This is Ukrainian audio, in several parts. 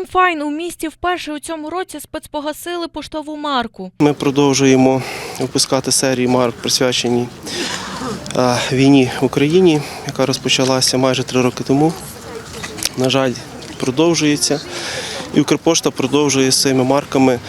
Fine у місті вперше у цьому році спецпогасили поштову марку. Ми продовжуємо випускати серії марок, присвячені е, війні в Україні, яка розпочалася майже три роки тому. На жаль, продовжується. І Укрпошта продовжує своїми марками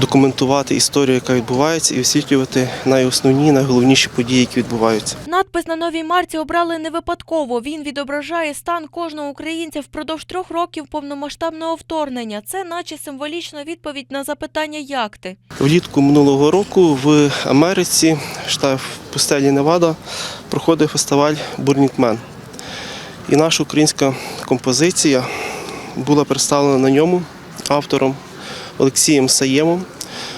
документувати історію, яка відбувається, і освітлювати найосновні, найголовніші події, які відбуваються. Надпис на новій марці обрали не випадково. Він відображає стан кожного українця впродовж трьох років повномасштабного вторгнення. Це наче символічна відповідь на запитання «Як ти?». Влітку минулого року в Америці, штат пустелі Невада, проходив фестиваль Man. І наша українська композиція була представлена на ньому автором Олексієм Саємом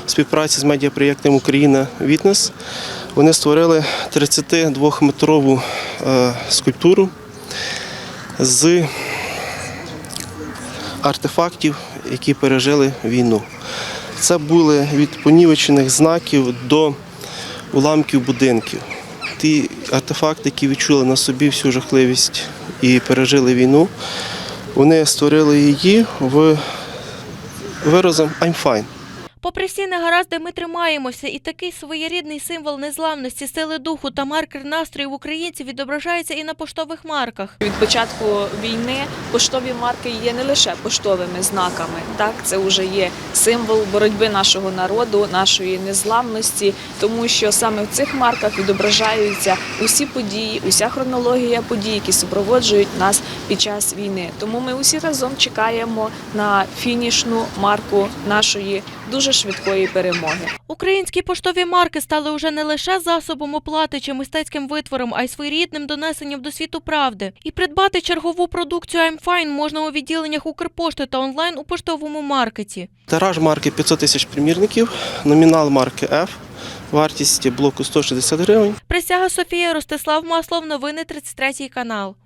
в співпраці з медіапроєктом Україна Вітнес. Вони створили 32-метрову е, скульптуру з артефактів, які пережили війну. Це були від понівечених знаків до уламків будинків. Ті артефакти, які відчули на собі всю жахливість і пережили війну, вони створили її в wyrazem I'm fine. Попри всі негаразди, ми тримаємося, і такий своєрідний символ незламності, сили духу та маркер настроїв українців відображається і на поштових марках. Від початку війни поштові марки є не лише поштовими знаками, так це вже є символ боротьби нашого народу, нашої незламності, тому що саме в цих марках відображаються усі події, уся хронологія подій, які супроводжують нас під час війни. Тому ми усі разом чекаємо на фінішну марку нашої дуже швидкої перемоги. Українські поштові марки стали уже не лише засобом оплати чи мистецьким витвором, а й своєрідним донесенням до світу правди. І придбати чергову продукцію Fine можна у відділеннях Укрпошти та онлайн у поштовому маркеті. Тираж марки 500 тисяч примірників, номінал марки F, вартість блоку 160 гривень. Присяга Софія Ростислав Маслов. Новини 33 канал.